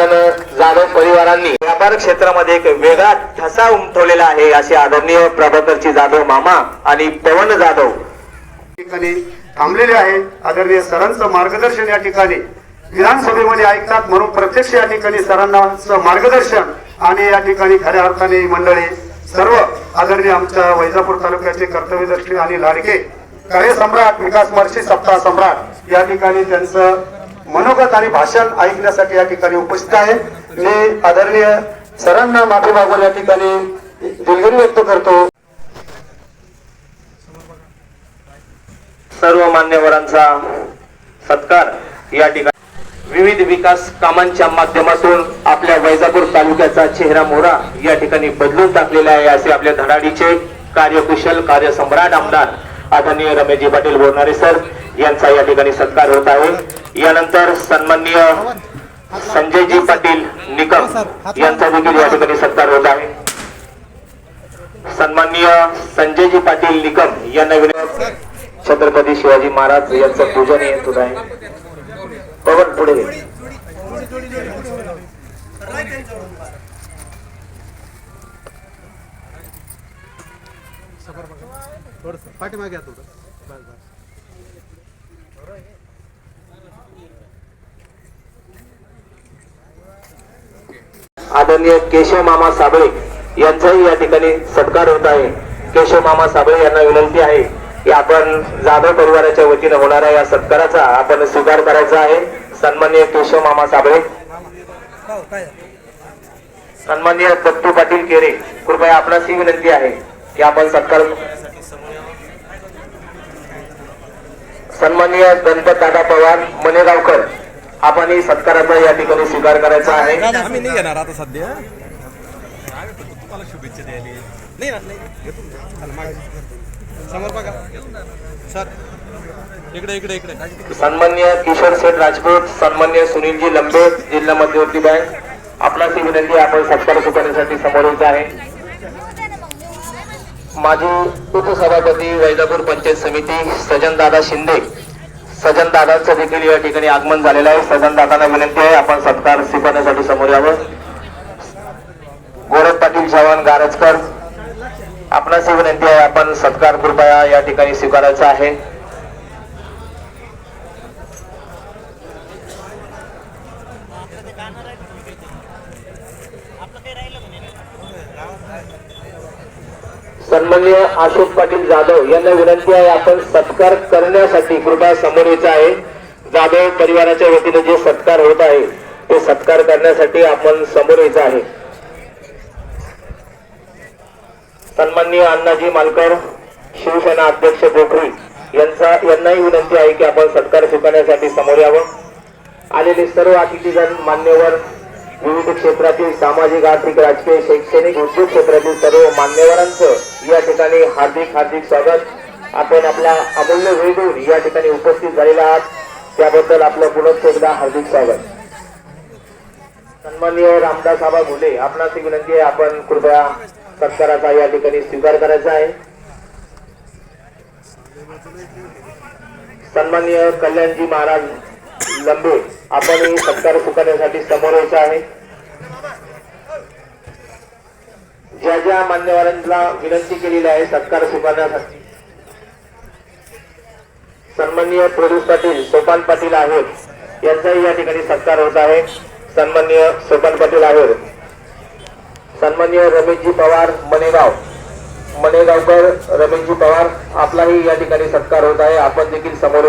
कारण जाधव परिवारांनी. व्यापार क्षेत्रामध्ये एक वेगळा ठसा उमटवलेला आहे असे आदरणीय प्रभाकरची जाधव मामा आणि पवन जाधव. ठिकाणी थांबलेले आहे. आदरणीय सरांचं मार्गदर्शन या ठिकाणी. विधानसभेमध्ये ऐकतात म्हणून प्रत्यक्ष या ठिकाणी सरांना मार्गदर्शन आणि या ठिकाणी खऱ्या अर्थाने मंडळी सर्व आदरणीय आमच्या वैजापूर तालुक्याचे कर्तव्यदर्शी आणि लाडके. कार्यसम्राट विकास महर्षी सप्ताह सम्राट या ठिकाणी त्यांचं मनोगत आणि भाषण ऐकण्यासाठी या ठिकाणी उपस्थित आहे. मी आदरणीय सरांना माफी मागून या ठिकाणी दिलगिरी व्यक्त करतो. सर्व मान्यवरांचा सत्कार या ठिकाणी. विविध विकास कामांच्या माध्यमातून आपल्या वैजापूर तालुक्याचा चेहरा मोहरा या ठिकाणी बदलून टाकलेला आहे. असे आपल्या धडाडीचे कार्यकुशल कार्यसम्राट आमदार आदरणीय रमेशजी पाटील बोरणारे सर यांचा या ठिकाणी सत्कार होत आहे. यानंतर सन्माननीय संजयजी पाटील निकम यांचा देखील या ठिकाणी सत्कार होत आहे. सन्माननीय संजयजी पाटील निकम यांना विनोद छत्रपती शिवाजी महाराज यांचं पूजन येत होत आहे. पवन पुढे. पाठीमागे आदरणीय केशव मामा साबळे यांचाही या ठिकाणी सत्कार होत आहे. केशव मामा साबळे यांना विनंती आहे की आपण जाधव परिवाराच्या वतीनं होणाऱ्या या सत्काराचा आपण स्वीकार करायचा आहे. सन्मान्य केशव मामा साबळे. सन्मान्य दत्तू पाटील केरे कृपया आपणास ही विनंती आहे की आपण सत्कार सन्माननीय गणपतदादा पवार मनेगावकर आपण ही सत्काराचा या ठिकाणी स्वीकार करायचा आहे. आम्ही नाही घेणार आता सध्या. तुम्हाला शुभेच्छा द्यायला नाही ना नाही घेतो. ना. चला, मागे. समोर बघा. सर इकडे इकडे इकडे. सन्मान्य किशोर शेठ राजपूत सन्मान्य सुनीलजी लंबे जिल्हा मध्यवर्ती बँक. आपणास ही विनंती आपण सत्कार स्वीकारण्यासाठी समोर येत आहे. माजी उपसभापती वैजापूर पंचायत समिती सजन दादा शिंदे सजन दादांचं देखील या ठिकाणी आगमन झालेलं आहे. सजन दादांना विनंती आहे आपण सत्कार स्वीकारण्यासाठी समोर यावं. गोरख पाटील चव्हाण गारजकर आपणास विनंती आहे आपण सत्कार कृपया या ठिकाणी स्वीकारायचा आहे. सन्माननीय अशोक पाटील जाधव यांना विनंती आहे आपण सत्कार करण्यासाठी कृपया समोर यायचं आहे. जाधव परिवाराच्या वतीने जे सत्कार होत आहे ते सत्कार करण्यासाठी आपण समोर यायचं आहे. सन्माननीय अण्णाजी मालकर शिवसेना अध्यक्ष पोखरी यांचा यांनाही विनंती आहे की आपण सत्कार स्वीकारण्यासाठी समोर यावं. आलेले सर्व अतिथीजण मान्यवर विविध क्षेत्रातील सामाजिक आर्थिक राजकीय शैक्षणिक उद्योग क्षेत्रातील सर्व मान्यवरांचं या ठिकाणी हार्दिक हार्दिक स्वागत. आपण आपला अमूल्य वेळ देऊन या ठिकाणी उपस्थित झालेला आहात. त्याबद्दल आपलं पुनश्च एकदा हार्दिक स्वागत. सन्माननीय रामदास आबा घुले आपणास विनंती आहे आपण कृपया सत्काराचा या ठिकाणी स्वीकार करायचा आहे. सन्माननीय कल्याणजी महाराज लंबे आपण सत्कार पुकारण्यासाठी समोर यायचं आहे. ज्या ज्या मान्यवरांना विनंती केलेली आहे सत्कार स्वीकारण्यासाठी सन्माननीय प्रदूष पाटील सोपान पाटील आहेत. यांचाही या ठिकाणी सत्कार होत आहे. सन्माननीय सोपान पाटील आहेत. सन्माननीय रमेशजी पवार मनेगाव मनेगावकर रमेशजी पवार आपलाही या ठिकाणी सत्कार होत आहे. आपण देखील समोर